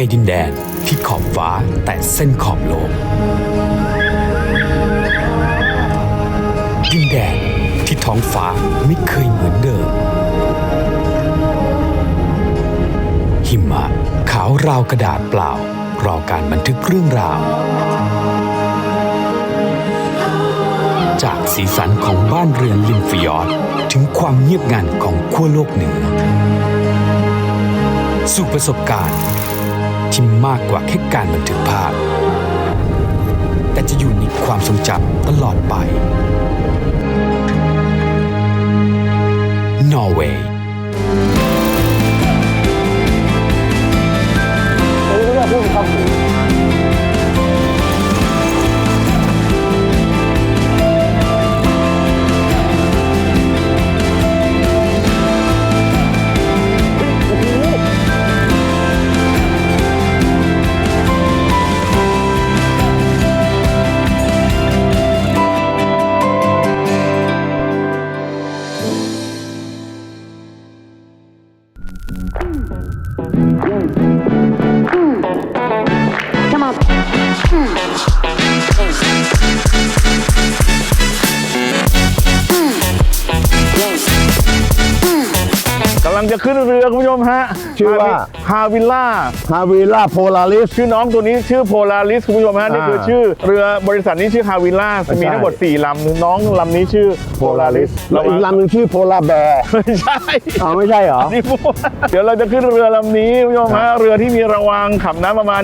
ในดินแดนที่ขอบฟ้าแต่เส้นขอบโลก ดินแดนที่ท้องฟ้าไม่เคยเหมือนเดิม หิมะขาวราวกระดาษเปล่า รอการบันทึกเรื่องราว จากสีสันของบ้านเรือนริมฟิยอดถึงความเงียบงันของขั้วโลกเหนือสู่ประสบการณ์ ที่มากกว่าแค่การบันทึกภาพ แต่จะอยู่ในความทรงจำตลอดไป นอร์เวย์ Come ขึ้นเรือคุณผู้ชมฮะชื่อว่า ฮาวิลล่า ฮาวิล่าโพลาริส ชื่อน้องตัวนี้ชื่อโพลาริสคุณผู้ชมฮะนี่คือชื่อเรือบริษัทนี้ชื่อฮาวิลล่ามีทั้งหมด4ลำน้องลำนี้ชื่อโพลาริสแล้วอีกลำหนึ่งชื่อโพลาแบร์ไม่ใช่อ๋อไม่ใช่เหรอนี่พวกเดี๋ยวเราจะขึ้นเรือลำนี้คุณผู้ชมฮะเรือที่มีระวางขับน้ำประมาณ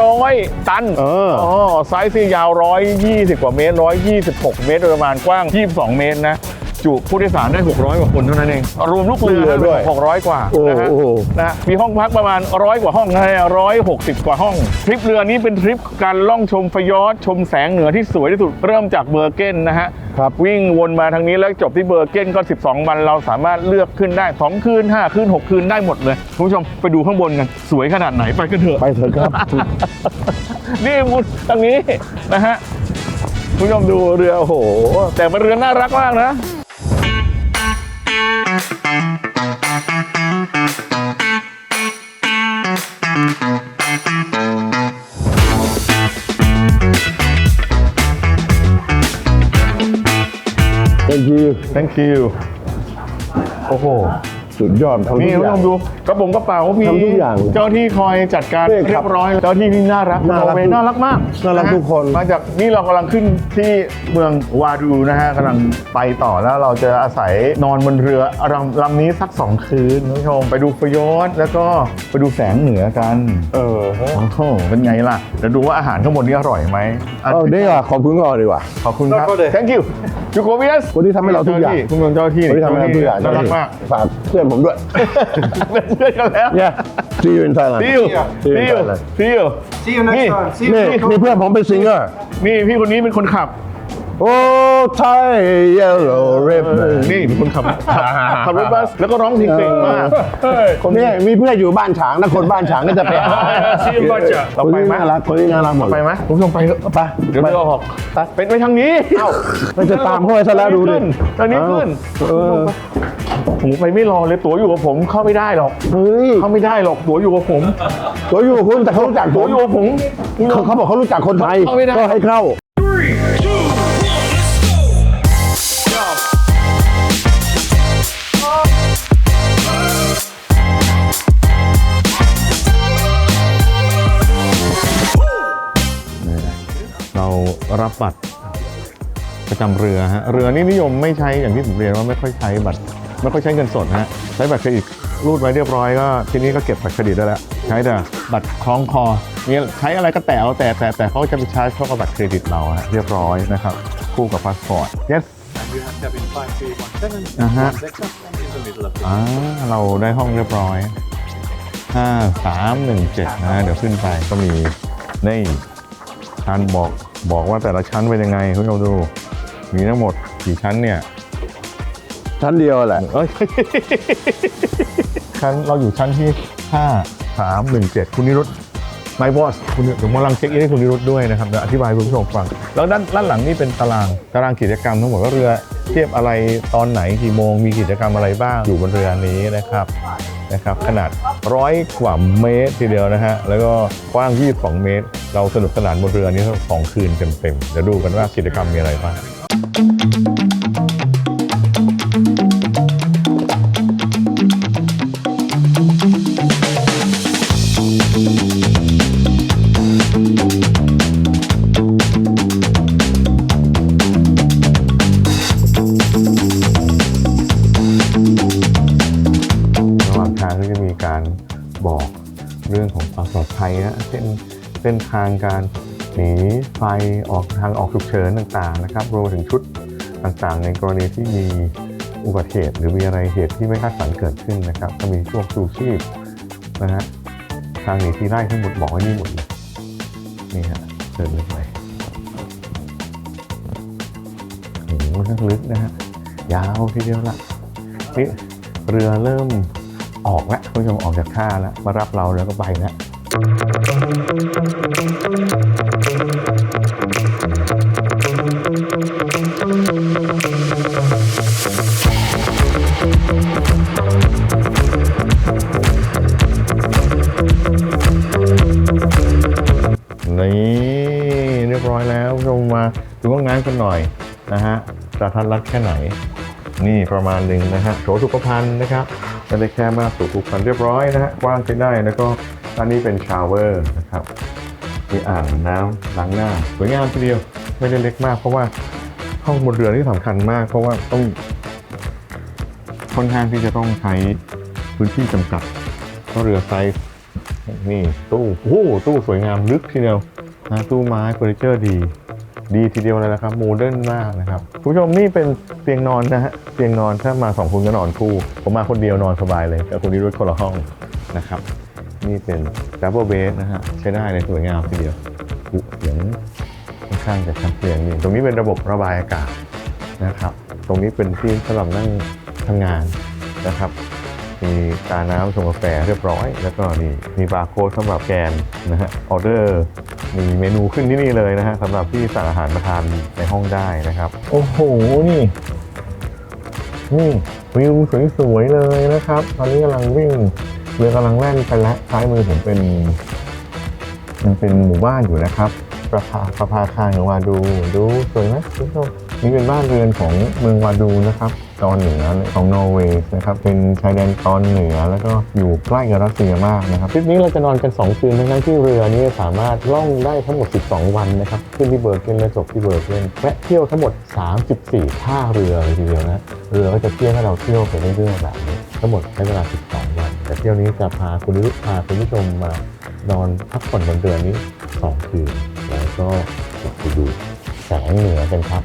15,700 ตันเอออ๋ไซส์ที่ยาว 120 กว่าเมตร 126 เมตรโดยประมาณกว้าง 22 เมตรนะ จุผู้โดยสารได้ 600 กว่าคนเท่านั้นเอง รวมลูกเรือลูกเรือด้วย 600 กว่าโอ้นะฮะโหนะฮะมีห้องพักประมาณร้อยกว่าห้องนะฮะร้อยหกสิบกว่าห้อง ทริปเรือนี้เป็นทริปการล่องชมฟยอร์ดชมแสงเหนือที่สวยที่สุดเริ่มจากเบอร์เกนนะฮะครับวิ่งวนมาทางนี้แล้วจบที่เบอร์เกนก็ 12 วันเราสามารถเลือกขึ้นได้ 2 คืน 5 คืน 6 คืนได้หมดเลยคุณผู้ชมไปดูข้างบนกัน สวยขนาดไหนไปกันเถอะ ไปเถอะครับ นี่มุดทางนี้นะฮะคุณผู้ชมดูเรือโอ้โห แต่เป็นเรือน่ารักมากนะ thank you โอ้โห สุดยอดทำทุนี่กคุณอผู้ย่าชงมดูกระป๋องกระเป๋ามีทำทุกอย่างเจ้าที่คอยจัดการนี่ครับเรียบร้อยเจ้าที่นี่น่ารักน่ารักเวน่ารักมากน่ารักะฮะทุกคน มาจากนี่เรากำลังขึ้นที่เมืองวาดูนะฮะกำลังไปต่อแล้วเราจะอาศัยนอนบนเรือลำลำนี้สักสองคืนคุณผู้ชมไปดูฟยอร์ดแล้วก็ไปดูแสงเหนือกันเออโอ้โหเป็นไงล่ะเดี๋ยวดูว่าอาหารข้างบนนี้อร่อยไหมะเอาดีกว่าขอบคุณก่อนดีกว่า ขอบคุณครับ thank you ยูโกเวียสคนที่ทำให้เราทุกอย่าง คุณเป็นเจ้าหน้าที่คนที่ทำให้เราทุกอย่างน่ารักมาก ฝากเพื่อนผมด้วย เป็นเพื่อนกันแล้ว yeah see you in Thailand ซิว See you ซิ in ว Thailand ซิว See you next นี่ time. See นี่ you. นี่เพื่อนผมเป็นซิงเกอร์ นี่พี่คนนี้เป็นคนขับ โอ้ไทย yellow ribbon นี่เป็นคนขับ ขับรถบัสแล้วก็ร้องเพลงเก่งมาก คนนี้มีเพื่อนอยู่บ้านฉางนะคนบ้านฉางก็จะไปหา See you Roger เราคนไปนี้ไหมน่ารักคนนี้น่ารักหมดไปไหมคุณผู้ชมไปเถอะไปเดี๋ยวไปเรือออกเป็นไปทางนี้ เอ้าไม่จะตามเข้าไปซะแล้วดูดิทางนี้ขึ้น เออ ผมไปไม่รอเลยตั๋วอยู่กับผมเข้าไม่ได้หรอกเฮ้ย เข้าไม่ได้หรอกตั๋วอยู่กับผมตัวอยู่คุณแต่เขารู้จักผตั๋วมอยู่กับผม เขาเขาบอกเขารู้จักคนไทยเข้าไม่ได้ ก็ให้เข้า เรารับบัตรประจำเรือฮะ เรือนี่นิยมไม่ใช้อย่างที่ผมเรียนว่าไม่ค่อยใช้บัตร ไม่ค่อยใช้เงินสดฮะใช้บัตรเครดิตรูดไว้เรียบร้อยก็ทีนี้ก็เก็บบัตรเครดิตได้แล้วใช้แต่บัตรคล้องคอมีใช้อะไรก็แต่เอาแต่แต่แต่เขาจะไปใช้เข้ากับบัตรเครดิตเราฮะเรียบร้อยนะครับคู่กับพาสปอร์ต yes You have cabin 5317 Uh-huh. Vector in the middle of the อ่าเราได้ห้องเรียบร้อยห้าสามหนึ่งเจ็ดนะเดี๋ยวขึ้นไปก็มีนี่ชั้นบอกบอกว่าแต่ละชั้นเป็นยังไงคุณผู้ชมดู มีทั้งหมดกี่ชั้นเนี่ย ชั้นเดียวแหละเอ้ยชั้นเราอยู่ชั้นที่ 5 3 1 7 คุณนิรุตไมบอสคุณเดี๋ยวมาลังเช็คอินให้คุณนิรุตด้วยนะครับเดี๋ยวอธิบายให้คุณผู้ชมฟัง แล้วด้านด้านหลังนี่เป็นตารางตารางกิจกรรมทั้งหมดว่าเรือเทียบอะไรตอนไหนกี่โมงมีกิจกรรมอะไรบ้างอยู่บนเรือนี้นะครับนะครับขนาดร้อยกว่าเมตรทีเดียวนะฮะแล้วก็กว้าง 22 เมตร เราสนุกสนานบนเรือนี้สองคืนเต็มๆเดี๋ยวดูกันว่ากิจกรรมมีอะไรบ้าง เช่นเส้นทางการหนีไฟออกทางออกฉุกเฉินต่างๆนะครับรวมถึงชุดต่างๆ ในกรณีที่มีอุบัติเหตุ หรือมีอะไรเหตุที่ไม่คาดฝันเกิดขึ้นนะครับ ก็มีพวกชูชีพนะฮะทางหนีทีไล่ทั้งหมดบอกไว้นี่หมดเลยนี่ฮะเชิญลึกไปโอ้โหนั่งลึกนะฮะยาวทีเดียวละนี่เรือเริ่มออกแล้วคุณผู้ชมออกจากท่าแล้วมารับเราแล้วก็ไปแล้ว นี่เรียบร้อยแล้วชมมาดูว่างานกันหน่อยนะฮะกระทัดรัดแค่ไหน นี่ประมาณหนึ่งนะฮะโถสุขภัณฑ์นะครับไม่ได้แค่มากสุขภัณฑ์เรียบร้อยนะฮะกว้างใช้ได้แล้วก็ อันนี้เป็นชาวเวอร์นะครับ มีอ่างน้ำล้างหน้า สวยงามทีเดียว ไม่ได้เล็กมาก เพราะว่าห้องบนเรือนี่สำคัญมาก เพราะว่าต้องค่อนข้างที่จะต้องใช้พื้นที่จำกัดเพราะเรือไซส์นี่ตู้โอ้โหตู้สวยงามลึกทีเดียวนะตู้ไม้เฟอร์นิเจอร์ดี ดีทีเดียวเลยนะครับโมเดิร์นมากนะครับคุณผู้ชมนี่เป็นเตียงนอนนะฮะเตียงนอนถ้ามาสองคนก็นอนคู่ ผมมาคนเดียวนอนสบายเลยแต่คนนี้ด้วยคนละห้องนะครับ นี่เป็นดับเบิลเบสนะฮะ ใช้ได้เลยสวยงามทีเดียวอุเสียงค่อนข้างจะชัดเจนนี่ตรงนี้เป็นระบบระบายอากาศนะครับ ตรงนี้เป็นที่สำหรับนั่งทำงานนะครับมีกาน้ำชงกาแฟเรียบร้อย แล้วก็นี่มีบาร์โค้ดสำหรับแกนนะฮะออเดอร์มีเมนูขึ้นที่นี่เลยนะฮะสำหรับที่สั่งอาหารมาทานในห้องได้นะครับ โอ้โห นี่ นี่วิวสวยๆเลยนะครับ ตอนนี้กำลังวิ่ง เรือกำลังแล่นไปแล้วซ้ายมือผมเป็น มันเป็นหมู่บ้านอยู่นะครับ ประภาประภาคารของวาดู ดูสวยไหมคุณผู้ชมนี่เป็นบ้านเรือนของเมืองวาดูนะครับ ตอนเหนือของนอร์เวย์นะครับเป็นชายแดนตอนเหนือแล้วก็อยู่ใกล้กับรัสเซียมากนะครับทริปนี้เราจะนอนกัน 2 คืนทั้งที่เรือนี้สามารถล่องได้ทั้งหมด 12 วันนะครับขึ้นที่เบิร์กเกนและจบที่เบิร์กเกนแวะเที่ยวทั้งหมด 34ท่าเรือเลยทีเดียวนะเรือก็จะเที่ยวให้เราเที่ยวไปเรื่อยๆแบบนี้ทั้งหมดใช้เวลา 12 วัน แต่เที่ยวนี้จะพาคุณลุพาคุณผู้ชมมานอนพักผ่อนบนเรือนี้ 2 คืน แล้วก็ไปดูแสงเหนือกันครับ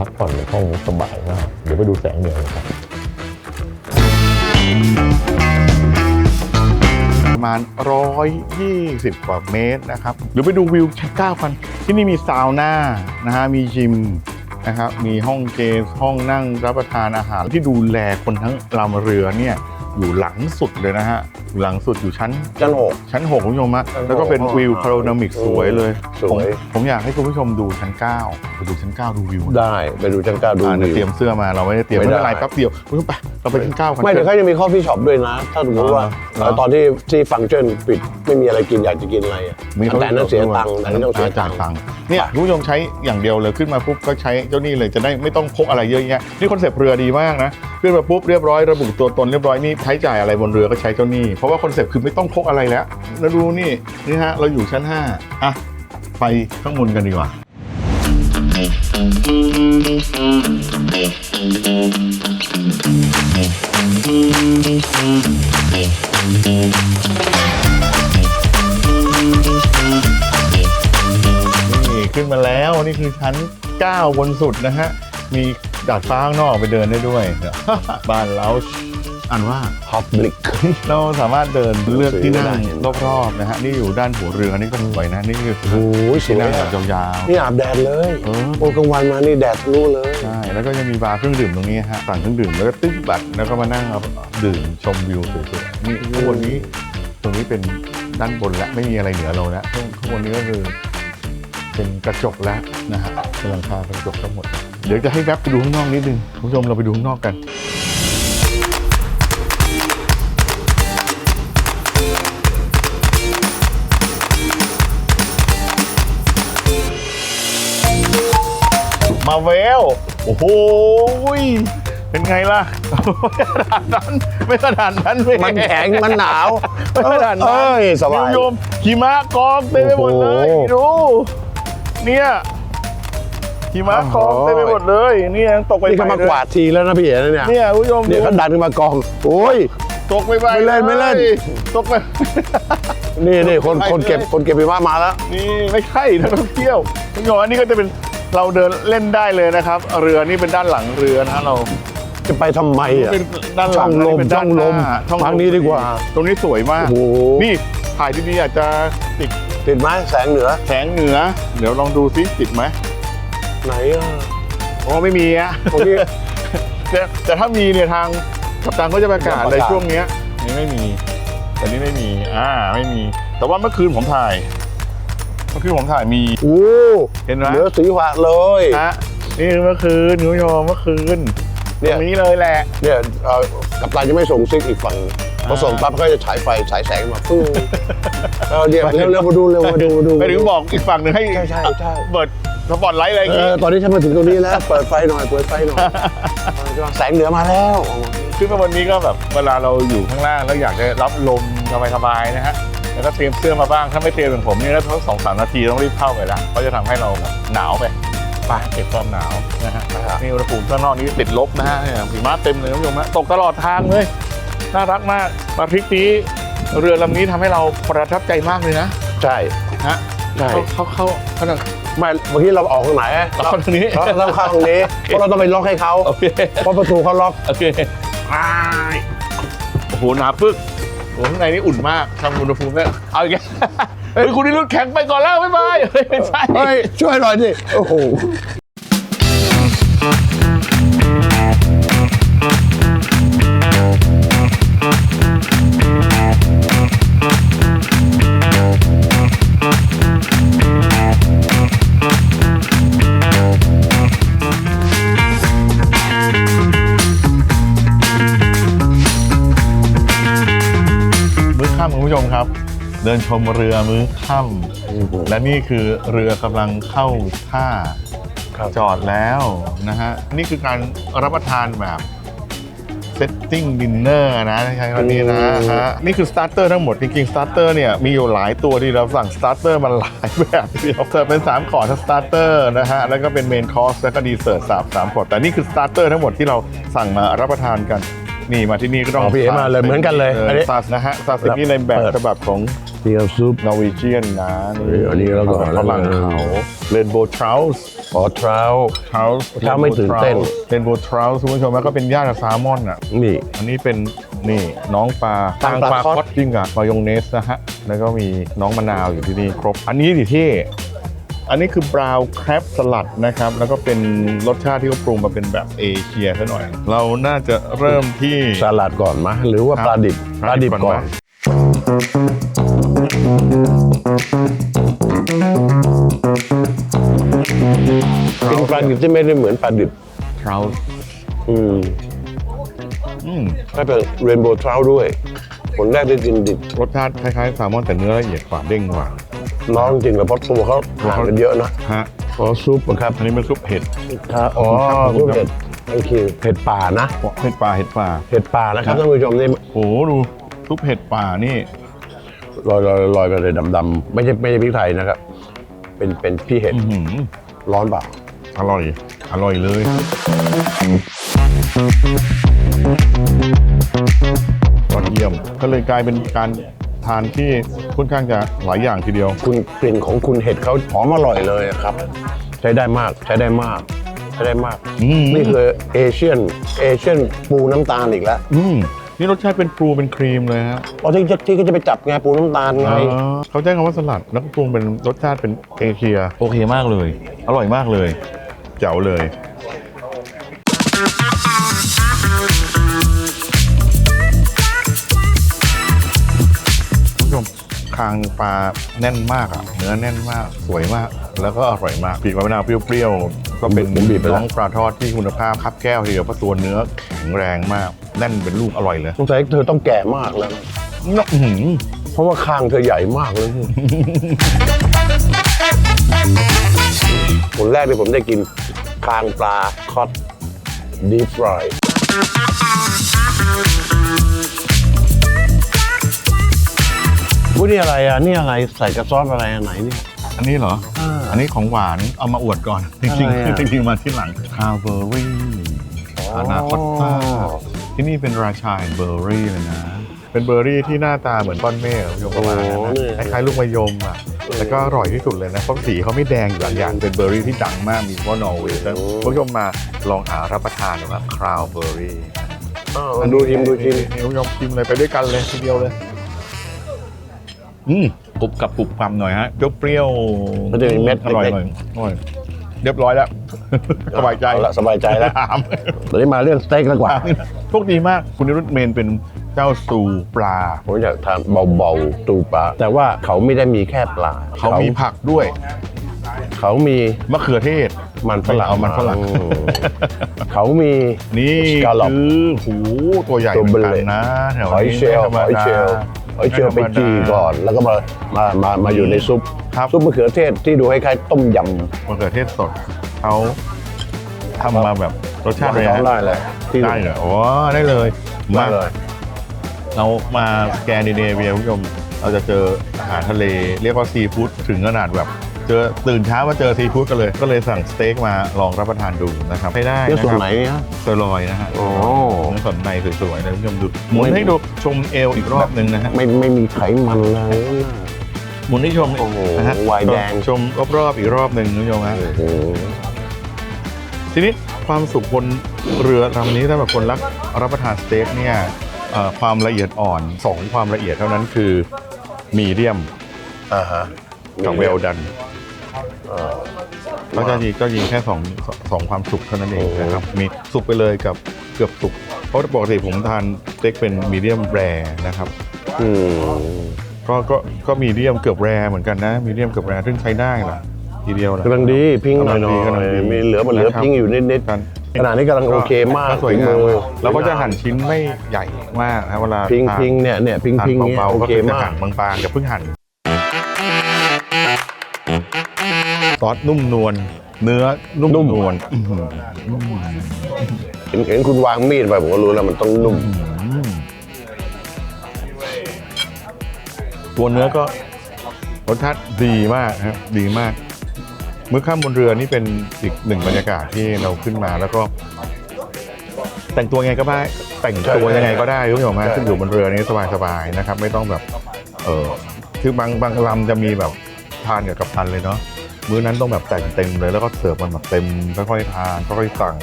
พักผ่อนในห้องสบายมาก เดี๋ยวไปดูแสงเหนือกันครับ ประมาณ 120 กว่าเมตรนะครับ หรือไปดูวิวชั้น9กันที่นี่มีซาวน่านะฮะ มียิมนะครับ มีห้องเกมห้องนั่งรับประทานอาหารที่ดูแลคนทั้งลำเรือเนี่ยอยู่หลังสุดเลยนะฮะอยู่หลังสุดอยู่ชั้น ชั้นหก ชั้น6คุณผู้ชมฮะชั้นหกแล้วก็เป็นวิวพาโรนามิกสวยเลยสวย ผมผมอยากให้คุณผู้ชมดูชั้น9ไปดูชั้น 9 ดูวิวได้ไปดูชั้นเก้าดูอ่าเดี๋ยววิว เตรียมเสื้อมาเราไม่ได้เตรียมไม่ไม่ได้ เป็นไรแป๊บเดียวคุณผู้ชมไปเราไปชั้น9กัน ไม่เดี๋ยวเขาจะมี coffee shop ด้วยนะ ถ้าสมมติว่าเหรอเอ่อตอนที่ที่ฟังก์ชันปิดไม่มีอะไรกินอยากจะกินอะไรอะมีแต่นั้นเสียตังค์แต่นั้นต้องเสียตังค์จ่ายเนี่ยคุณผู้ชมใช้อย่างเดียวเลยขึ้นมาปุ๊บก็ใช้เจ้านี่เลยจะได้ไม่ต้องพกอะไรเยอะแยะนี่คอนเซปต์เรือดีมากนะ ขึ้นมาปุ๊บเรียบร้อยระบุตัวตนเรียบร้อยนี่ใช้จ่ายอะไรบนเรือก็ใช้เจ้านี่เพราะว่าคอนเซ็ปต์คือไม่ต้องพกอะไรแล้วแล้วดูนี่นี่ฮะเราอยู่ชั้น 5 อะ ไปข้างบนกันดีกว่านี่ขึ้นมาแล้วนี่คือชั้น 9 บนสุดนะฮะ มีดาดฟ้าข้างนอกไปเดินได้ด้วย บ้านเรา อ่านว่า public เราสามารถเดินเลือกที่นั่งได้เห็นรอบๆนะฮะนี่อยู่ด้านหัวเรือนี่ก็สวยนะนี่คือโอ้ยสที่วยนั่งแบอะบยาวนี่อาบแดดเลยๆเออโอ้กลางวันมานี่แดดทะลุเลย ใช่แล้วก็จะมีบาร์เครื่องดื่มตรงนี้ฮะสั่งเครื่องดื่มแล้วก็ตึ้งบัตรแล้วก็มานั่งเอาดื่มชมวิวสวยๆนี่ข้างบนนี้ตรงนี้เป็นด้านบนแล้วไม่มีอะไรเหนือเราแล้วข้างข้างบนนี้ก็คือ เป็นกระจกแล้วนะฮะเป็นหลังคากระจกทั้งหมด เดี๋ยวจะให้แวบไปดูข้างนอกนิดนึงคุณผู้ชมเราไปดูข้างนอกกัน มาเวลโอ้โหยเป็นไงล่ะไม่ขนาดนั้นไม่ขนาดนั้นเว้ยมันแข็งมันหนาวไม่ขนาดนั้นเอ้ยสบายนิวยมหิมะกองเต็มไปหมดเลยโอ้โหดูเนี่ยหิมะกองเต็มไปหมดเลยนี่ยังตกไปนี่เขามากวาดทีแล้วนะพี่เอ๋นะเนี่ยเนี่ยคุณผู้ชมเดี๋ยวเขาดันขึ้นมากองโอ้ยตกไปไปไม่เล่นไม่เล่นตกไปนี่นี่คนไปคนเก็บเลยคนเก็บไปว่ามาแล้วนี่ไม่ใช่นักท่องเที่ยวคุณผู้ชมอันนี้ก็จะเป็น เราเดินเล่นได้เลยนะครับ เรือนี่เป็นด้านหลังเรือนะเรา จะไปทำไมอะเป็นด้านหลังช่องลมนนี้เป็นด้านช่องลมหน้าช่องลมทางนี้ดีกว่า ตรงนี้สวยมาก โอ้โห นี่ถ่ายดีๆอาจจะติดติดไหมแสงเหนือแสงเหนือ เดี๋ยวลองดูซิติดไหมไหนอะโอ้ไม่มีอะ ตรงนี้ แต่แต่ถ้ามีเนี่ยทางกัปตันก็จะประกาศจะประกาศ ในช่วงเนี้ยนี่ไม่มี แต่นี้ไม่มี อ่าไม่มี แต่ว่าเมื่อคืนผมถ่าย เมื่อคืนผมถ่ายมี โอ้เห็นไหม เหนือสีหวะเลย ฮะนี่เมื่อคืนคุณผู้ชมเมื่อคืนเนี่ตยรงนี้เลยแหละ เนี่ยเอ่อกับตาจะไม่ส่งซิกอีกฝั่งพอส่งปั๊บเขาจะฉายไฟฉายแสงมาฟึ้งเออเดี๋ยวเร็วเร็วมาดูเร็วมาดูมาดู ไปถึงบอกอีกฝั่งหนึ่งให้ใช่ใช่ใช่ เปิดสปอตไลท์อะไรอย่างเองี้อตอนนี้ฉันมาถึงตรงนี้แล้ว เปิดไฟหน่อยเปิดไฟหน่อยแสงเหนือมาแล้วซึ่งวันนี้ก็แบบเวลาเราอยู่ข้างล่างแล้วอยากจะรับลมสบายๆนะฮะ แล้วก็เตรียมเสื้อมาบ้าง ถ้าไม่เตรียมเหมือนผมนี่ก็ทั้งสองสามนาทีต้องรีบเข้าไปละเพราะจะทำให้เราแบบหนาวไปไปเก็บความหนาวนะฮะนี่อุณหภูมิข้างนอกนี้ติดลบนะฮะเนี่ยหิมะเต็มเลยคุณผู้ชมฮะตกตลอดทางเลยน่ารักมากมาทริปนี้เรือลำนี้ทำให้เราประทับใจมากเลยนะ ใช่ฮะใช่เขาเขาเขาเขาไม่เมื่อกี้เราออกทางไหนเราเข้าทางนี้เราเราเข้าทางนี้เพราะเราต้องไปล็อกให้เขาโอเคเพราะประตูเขาล็อกโอเคอ้ายโอ้โหหนาปึก โอ้โหข้างในนี่อุ่นมากทำอุณหภูมิเนี่ยเอาอีกแล้วเฮ้ยคุณนิรุตแข็งไปก่อนแล้วบ๊ายบายเฮ้ยไม่ใช่ เฮ้ยช่วยหน่อยดิ โอ้โห เดินชมเรือมื้อค่ำและนี่คือเรือกำลังเข้าท่าครับจอดแล้วนะฮะ นี่คือการรับประทานแบบเซตติ้งดินเนอร์นะใช้คำนี้นะฮะนี่คือสตาร์เตอร์ทั้งหมด จริงๆสตาร์เตอร์เนี่ยมีอยู่หลายตัวที่เราสั่งสตาร์เตอร์มาหลายแบบทีเดียวเสิร์ฟเป็น 3 ขอร์ทั้งสตาร์เตอร์นะฮะ แล้วก็เป็นเมนคอร์สแล้วก็ดีเซอร์สามสามขอร์แต่นี่คือสตาร์เตอร์ทั้งหมดที่เราสั่งมารับประทานกันนี่มาที่นี่ก็ต้องอ๋อพี่เอ๋มาเลยเหมือนกันเลยอันนี้ซัสนะฮะซัสเป็นที่ในแบบเปิดฉบับของ เดียวซุป นอร์เวเจียนนะเฮ้ยอันนี้แล้วก็ฝรั่งเขาเรนโบว์ทร u สขอทราวทร u สเช้าไม่ตื่นเต้น เรนโบว์ทร u สคุณผู้ชมแล้วก็เป็นย่ากับแซลมอนอะ นี่ อันนี้เป็นนี่น้องปลาปลาปลาคอสคอสจิ้งกับมายองเนสนะฮะ แล้วก็มีน้องมะนาวอยู่ที่นี่ครบ อันนี้ดิที่ อันนี้คือบราวน์แครบสลัดนะครับ แล้วก็เป็นรสชาติที่เขาปรุงมาเป็นแบบเอเชียซะหน่อย เราน่าจะเริ่มที่สลัดก่อนมะหรือว่าครับปลาดิบปลาดิบก่อนเป็นปลาดิบที่ไม่ได้เหมือนปลาดิบทร u สอืมอืมถ้าเป็นเรนโบว์ทราวด้วยผลแรกได้กินดิบรสชาติคล้ายๆแซลมอนแต่เนื้อละเอียดกว่าเด้งกว่า น้องจริงแล้วเพราะตัวเขาห่างกันเยอะนะฮะอ๋อซุปอะครับอันนี้เป็นซุปเห็ด ครับอ๋อขอบคุซุณปครับเห็ดโอเคเห็ดป่านะ เห็ดป่าเห็ดป่า เห็ดป่านะครับครับท่านผู้ชมนี่โอ้โหดูซุปเห็ดป่านี่ ลอยลอยลอยมาเลยดำๆไม่ใช่ไม่ใช่พริกไทยนะครับ เป็นเป็นพี่เห็ดอื้อหือร้อนเปล่า อร่อย อร่อยเลย ยอดเยี่ยม ก็เลยกลายเป็นการทานที่ค่อนข้างจะหลายอย่างทีเดียว คุณกลิ่นของคุณเห็ดเขาหอมอร่อยเลยครับ ใช้ได้มากใช้ได้มาก ใช้ได้มาก อืม นี่คือเอเชียนเอเชียนปูน้ำตาลอีกแล้วอืมนี่รสชาติเป็นปรูเป็นครีมเลยฮะเพราะที่จะที่ก็จะไปจับไงปูน้ำตาลไง อ๋อเขาใช้คำว่าสลัดแล้วก็ปรุงเป็นรสชาติเป็นเอเชีย โอเคมากเลย อร่อยมากเลย เจ๋วเลยคุณผู้ชมคางปลาแน่นมากอะ เนื้อแน่นมากสวยมาก แล้วก็อร่อยมากปีกมะนาวเปรี้ยวๆ ก็เป็นผมบีบไปแล้ว น้องปลาทอดที่คุณภาพคับแก้วทีเดียวเพราะตัวเนื้อแข็งแรงมาก แน่นเป็นลูกอร่อยเลย สงสัยเธอต้องแก่มากแล้ว อื้อหือ เพราะว่าคางเธอใหญ่มากเลย ผลแรกที่ผมได้กินคางปลาคอตดีฟรายวุ้นี่อะไรอะ นี่อะไรใส่กระซอสอะไรอันไหนเนี่ย อันนี้เหรอ อันนี้ของหวานเอามาอวดก่อน จริงอะไรอะ ๆจริงๆมาที่หลังคาเบอร์รี่อานาคอตต้าที่นี่เป็นราชาแห่งเบอร์รี่เลยนะ เป็นเบอร์รี่ที่หน้าตาเหมือนก้อนเมฆอะคุณผู้ชมประมาณนั้นนะคล้ายๆลูกมะยมอะแล้วก็อร่อยที่สุดเลยนะเพราะสีเขาไม่แดงอย่างอย่างเป็นเบอร์รี่ที่ดังมากมีเฉพาะนอร์เวย์แล้วคุณผู้ชมมาลองหารับประทานดูว่าคราวเบอร์รี่อ้าวดูชิมดูชิมนี่คุณผู้ชมชิมเลยไปด้วยกันเลยทีเดียวเลย อืมกรุบกับกรุบกำหน่อยฮะเปรี้ยวๆมันจะมีเม็ดอร่อยเล็กๆหน่อยอร่อยเรียบร้อยแล้ว สบายใจเอละสบายใจแล้วถามตอนนี้มาเรื่องสเต็กแล้วกว่า โชคดีมากคุณนิรุตเมนเป็นเจ้าสูปลา ผมอยากทานเบาๆตูปลา แต่ว่าเขาไม่ได้มีแค่ปลาเขามีผักด้วยเขามีมะเขือเทศ มันฝรั่งเอามันฝรั่ง อืมเขามี นี่ Scallop คือหูตัวใหญ่ตัวเหเบมือนลกันเลยนะแถวหอยนี้เชลล์ไม่ธรรมหอยดาเชลล์ หอยเขือไปจีก่อน แล้วก็มามามามาอยู่ในซุปครับ ซุปมะเขือเทศที่ดูคล้ายๆต้มยำมะเขือเทศสดเขาทำมาแบบรสชาติเลยร้องฮะได้เลยที่ได้เหรอโอ้ได้เลยได้มาเลยเรามาสแกนดิเนเวียคุณผู้ชมเราจะเจออาหารทะเล เรียกว่าซีฟู้ดถึงขนาดแบบ เจอตื่นเช้ามาเจอซีฟู้ดกันเลย ก็เลยสั่งสเต็กมาลองรับประทานดูนะครับให้ได้เรื่องนะส่วนครับไหนฮะเซอร์ลอยนะฮะโอ้เนื้อสันในสวยๆนะคุณผู้ชมดูหมุนให้ดูชมเอวอีกรอบหนึ่งนะฮะไม่ไม่มีไขมันเลยหมุนให้ชมโอ้โหนะฮะวายแดงชมรอบๆอีกรอบหนึ่งคุณผู้ชมฮะโอ้โหทีนี้ความสุขบนเรือลำนี้ถ้าแบบคนรักรับประทานสเต็กเนี่ยเอ่อความละเอียดอ่อนสองความละเอียดเท่านั้นคือมีเดียมอ่าฮะกับเวลดัน เออก็จะยิงก็ยิงแค่สองสองความสุขเท่านั้นเองโอ้นะครับมีสุกไปเลยกับเกือบสุกเพราะปกติผมทานสเต็กเป็นมีเดียมแรนะครับ อืมก็ก็ก็มีเดียมเกือบแรเหมือนกันนะมีเดียมเกือบแรซึ่งใช้ได้ล่ะทีเดียวล่ะกำลังดีพิงหน่อยหน่กำลังดีอยมีเหลือมันเหลือนะครับพิงอยู่นิดกันๆขนาดนี้กำลังโอเคมากสวยงามฝีมือเราก็จะหั่นชิ้นไม่ใหญ่มากนะเวลาพิงทานพิงเนี่ยเนี่ยพิงทานพิงเนี่ยเบาโอๆก็เคคือจะมากหั่นบางๆอย่าเพิ่งหั่น ซอสนุ่มนวลเนื้อนุ่มนวลอื้อหือเห็นเห็นคุณวางมีดไปผมก็รู้แล้วมันต้องนุ่ม ตัวเนื้อก็รสชาติดีมากครับดีมากมื้อค่ำบนเรือนี่เป็นอีกหนึ่งบรรยากาศที่เราขึ้นมาแล้วก็ แต่งตัวไงก็ได้แต่งตัวยังไงก็ได้คุณผู้ชมฮะใช่ขึ้นอยู่บนเรือนี้สบายๆนะครับ ไม่ต้องแบบ เออคือบางบางลำจะมีแบบทานกับกัปตันเลยเนาะ มื้อนั้นต้องแบบแต่งเต็มเลยแล้วก็เสิร์ฟมันแบบเต็มค่อยๆทานค่อยๆสั่ง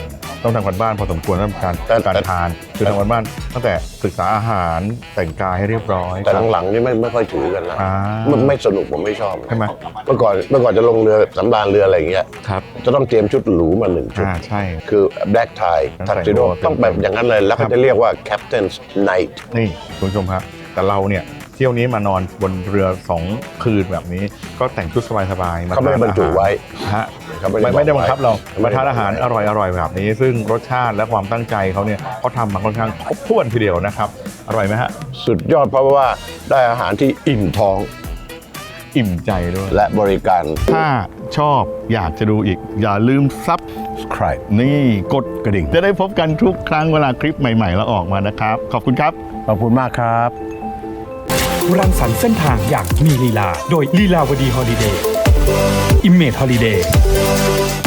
ต้องทำกันบ้านพอสมควรสำหรับการแต่การแต่ทานคือทำกันบ้านตั้งแต่ศึกษาอาหารแต่งกายให้เรียบร้อย แต่หลังๆนี่ไม่ไม่ค่อยถือกันละอ่ามันไม่สนุกผมไม่ชอบใช่ไหมเมื่อก่อนเมื่อก่อนจะลงเรือสำราญเรืออะไรอย่างเงี้ยครับจะต้องเตรียมชุดหรูมาหนึ่งชุดอ่าใช่คือ black tie ต้ทัองกซิโดแต่งตัวต้องแบบอย่างนั้นเลยแล้วครัเขาบจะเรียกว่า captain's night นี่คุณผู้ชมครับแต่เราเนี่ย เที่ยวนี้มานอนบนเรือ 2 คืนแบบนี้ ก็แต่งชุดสบายๆมาเขาไม่ได้ทนบรรจุไว้อาหารฮะเขาไม่ได้ไม่ไม่ได้บอกไว้บังคับเราไม่มาได้ทานอาหารบอกไว้อร่อยๆแบบนี้ ซึ่งรสชาติและความตั้งใจเขาเนี่ยเขาทำมาค่อนข้างครบถ้วนทีเดียวนะครับอร่อยไหมฮะสุดยอดเพราะว่าได้อาหารที่อิ่มท้องอิ่มใจด้วยและบริการ ถ้าชอบอยากจะดูอีก อย่าลืมซับใครนี่กดกระดิ่ง จะได้พบกันทุกครั้งเวลาคลิปใหม่ ๆ แล้วออกมานะครับ ขอบคุณครับ ขอบคุณมากครับ รังสรรค์เส้นทางอย่างมีลีลา โดยลีลาวดีฮอลิเดย์อิมเมจฮอลิเดย์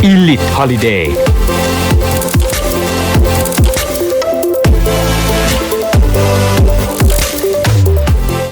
อีลิทฮอลิเดย์